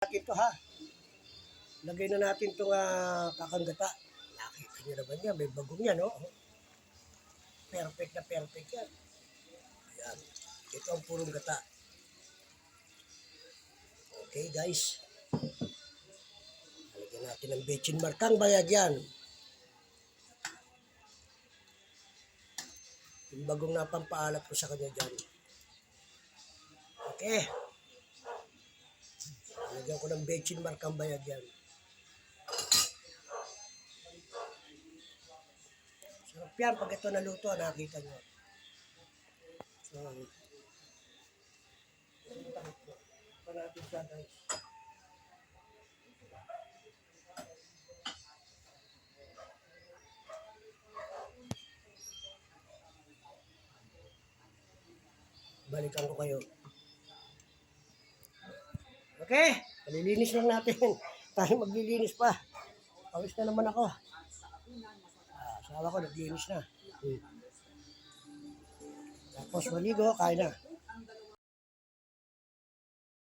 natin to ha. Lagay na natin itong uh, kakanggata. Nakita nyo naman yan, may bagong yan, no? Perfect na perfect yan. Ayan. Ito ang purong gata. Okay, guys. Lagyan natin ng bechin markang bayad yan. Yung bagong napampaalat ko sa kanya dyan. Okay. Lagyan ko ng bechin markang bayad yan. Sarap yan pag ito naluto, nakita nyo. So, pa natin siya guys. Balikan ko kayo. Okay, palilinis lang natin. Tayo maglilinis pa. Pawis na naman ako. Ah, asawa ko naglinis na. Hmm. Tapos maligo, kain na.